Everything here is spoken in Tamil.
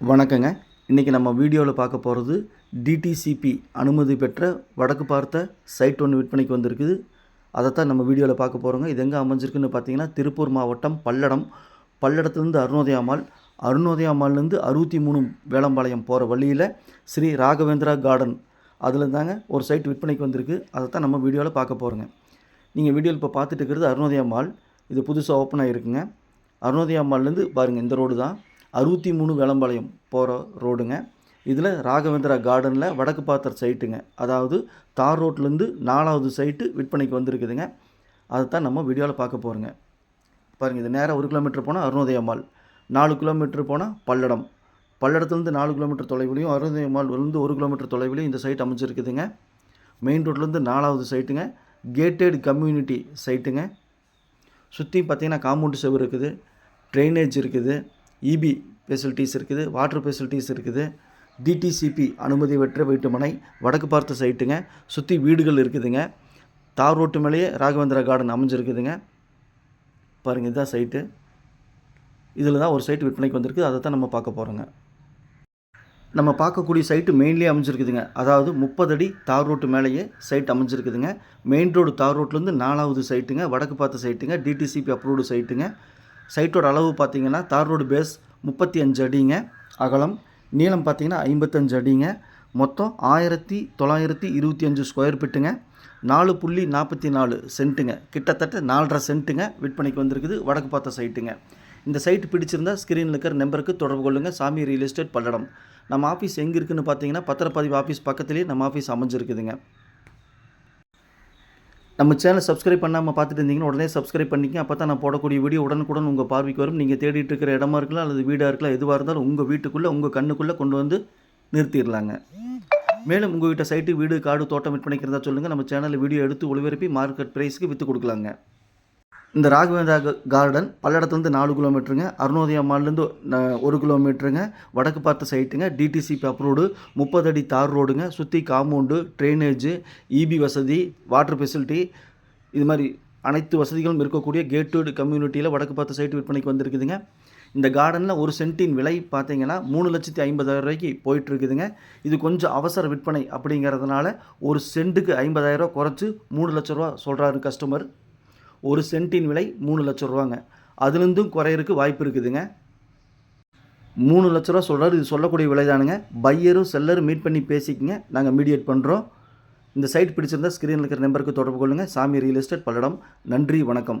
வணக்கங்க. இன்றைக்கி நம்ம வீடியோவில் பார்க்க போகிறது டிடிசிபி அனுமதி பெற்ற வடக்கு பார்த்த சைட் ஒன்று விற்பனைக்கு வந்திருக்குது. அதைத்தான் நம்ம வீடியோவில் பார்க்க போகிறோங்க இது எங்கே அமைஞ்சிருக்குன்னு பார்த்தீங்கன்னா திருப்பூர் மாவட்டம் பல்லடம். பல்லடத்துலேருந்து அருணோதயாமால் அருணோதயாமால்லேருந்து அறுபத்தி மூணு வேளம்பாளையம் போகிற வழியில் ஸ்ரீ ராகவேந்திரா கார்டன். அதில் தாங்க ஒரு சைட் விற்பனைக்கு வந்திருக்கு. அதைத்தான் நம்ம வீடியோவில் பார்க்க போகிறோங்க நீங்கள் வீடியோவில் இப்போ பார்த்துட்டு இருக்கிறது அருணோதயா மால் இது புதுசாக ஓப்பன் ஆகிருக்குங்க அருணோதயா மால்லேருந்து பாருங்கள் இந்த ரோடு தான். அறுபத்தி மூணு வேளம்பாளையம் போகிற ரோடுங்க. இதில் ராகவேந்திரா கார்டனில் வடக்கு பாத்திர சைட்டுங்க அதாவது தார் ரோட்லேருந்து நாலாவது சைட்டு விற்பனைக்கு வந்திருக்குதுங்க. அதை தான் நம்ம வீடியோவில் பார்க்க போகிறோங்க பாருங்கள் இது நேராக ஒரு கிலோமீட்டர் போனால் அருணோதய மால் நாலு கிலோமீட்டர் போனால் பல்லடம். பல்லடத்துலேருந்து நாலு கிலோமீட்டர் தொலைவிலையும் அருணோதயா மால்லேருந்து ஒரு கிலோமீட்டர் தொலைவிலையும் இந்த சைட் அமைஞ்சிருக்குதுங்க. மெயின் ரோட்லேருந்து நாலாவது சைட்டுங்க கேட்டட் கம்யூனிட்டி சைட்டுங்க சுற்றி பார்த்தீங்கன்னா காம்பவுண்ட் செவர் இருக்குது. ட்ரைனேஜ் இருக்குது. இபி ஃபெசிலிட்டிஸ் இருக்குது வாட்டர் ஃபெசிலிட்டிஸ் இருக்குது. டிடிசிபி அனுமதி பெற்ற வீட்டுமனை வடக்கு பார்த்த சைட்டுங்க. சுற்றி வீடுகள் இருக்குதுங்க. தார் ரோட்டு மேலேயே ராகவேந்திரா கார்டன் அமைஞ்சிருக்குதுங்க. பாருங்கள் இதுதான் சைட்டு. இதில் தான் ஒரு சைட் விற்பனைக்கு வந்திருக்கு. அதை தான் நம்ம பார்க்க போகிறோங்க நம்ம பார்க்கக்கூடிய சைட்டு மெயின்லேயே அமைஞ்சிருக்குதுங்க. அதாவது முப்பது அடி தார் ரோட்டு மேலேயே சைட் அமைஞ்சிருக்குதுங்க. மெயின் ரோடு தார் ரோட்லேருந்து நாலாவது சைட்டுங்க. வடக்கு பார்த்த சைட்டுங்க. DTCP approved சைட்டுங்க. சைட்டோட அளவு பார்த்தீங்கன்னா தார் ரோடு பேஸ் முப்பத்தி அஞ்சு அடிங்க. அகலம் நீளம் பார்த்தீங்கன்னா ஐம்பத்தஞ்சு அடிங்க. மொத்தம் ஆயிரத்தி தொள்ளாயிரத்தி இருபத்தி அஞ்சு ஸ்கொயர் ஃபீட்டுங்க நாலு புள்ளி நாற்பத்தி நாலு சென்ட்டுங்க. கிட்டத்தட்ட நாலரை சென்ட்டுங்க விற்பனைக்கு வந்திருக்குது வடக்கு பார்த்த சைட்டுங்க இந்த சைட்டு பிடிச்சிருந்தா ஸ்க்ரீனில் இருக்கிற நம்பருக்கு தொடர்பு கொள்ளுங்கள் சாமி ரியல் எஸ்டேட் பல்லடம். நம்ம ஆஃபீஸ் எங்கே இருக்குதுன்னு பார்த்தீங்கன்னா பத்திரப்பதிவு ஆஃபீஸ் பக்கத்துலேயே நம்ம ஆஃபீஸ் அமைஞ்சிருக்குதுங்க. நம்ம சேனலை சப்ஸ்கிரைப் பண்ணாமல் பார்த்துட்டு இருந்தீங்கன்னா உடனே சப்ஸ்கிரைப் பண்ணிக்க அப்போ தான் நான் போடக்கூடிய வீடியோ உடனுக்குடன் உங்கள் பார்வைக்கு வரும். நீங்கள் தேடிட்டு இருக்கிற இடமா இருக்கலாம் அல்லது வீடாக இருக்கலாம் எதுவாக இருந்தாலும் உங்கள் வீட்டுக்குள்ளே உங்கள் கண்ணுக்குள்ளே கொண்டு வந்து நிறுத்திடலாங்க. மேலும் உங்கள் வீட்டை சைட்டு வீடு காடு தோட்டம் விற்பனைக்கிறதா சொல்லுங்கள் நம்ம சேனலில் வீடியோ எடுத்து ஒளிபரப்பி மார்க்கெட் ப்ரைஸுக்கு விற்று கொடுக்கலாங்க. இந்த ராகவேந்திரா கார்டன் பல்லடத்துலேருந்து நாலு கிலோமீட்டருங்க அருணோதய மால்லேருந்து ஒரு கிலோமீட்டருங்க வடக்கு பார்த்த சைட்டுங்க டிடிசிபி அப்ரூவ்டு முப்பது அடி தார் ரோடுங்க சுற்றி காம்பவுண்டு ட்ரைனேஜு இபி வசதி வாட்டர் ஃபெசிலிட்டி இது மாதிரி அனைத்து வசதிகளும் இருக்கக்கூடிய கேட்டட் கம்யூனிட்டியில் வடக்கு பார்த்த சைட்டு விற்பனைக்கு வந்திருக்குதுங்க. இந்த கார்டனில் ஒரு சென்ட்டின் விலை பார்த்தீங்கன்னா மூணு லட்சத்தி ஐம்பதாயிரம் ரூபாய்க்கு போயிட்டுருக்குதுங்க. இது கொஞ்சம் அவசர விற்பனை அப்படிங்கிறதுனால ஒரு சென்ட்டுக்கு ஐம்பதாயிரம் ரூபா குறைச்சி மூணு லட்ச ரூபா சொல்கிறாரு கஸ்டமர் ஒரு சென்ட்டின் விலை மூணு லட்ச ரூபாங்க. அதுலேருந்தும் குறையிறதுக்கு வாய்ப்பு இருக்குதுங்க. மூணு லட்ச ரூபா சொல்கிறார் இது சொல்லக்கூடிய விலை தானுங்க. பையரும் செல்லரும் மீட் பண்ணி பேசிக்கங்க. நாங்கள் மீடியேட் பண்ணுறோம் இந்த சைட் பிடிச்சிருந்தா ஸ்க்ரீனில் இருக்கிற நம்பருக்கு தொடர்பு கொள்ளுங்கள் சாமி ரியல் எஸ்டேட் பல்லடம். நன்றி வணக்கம்.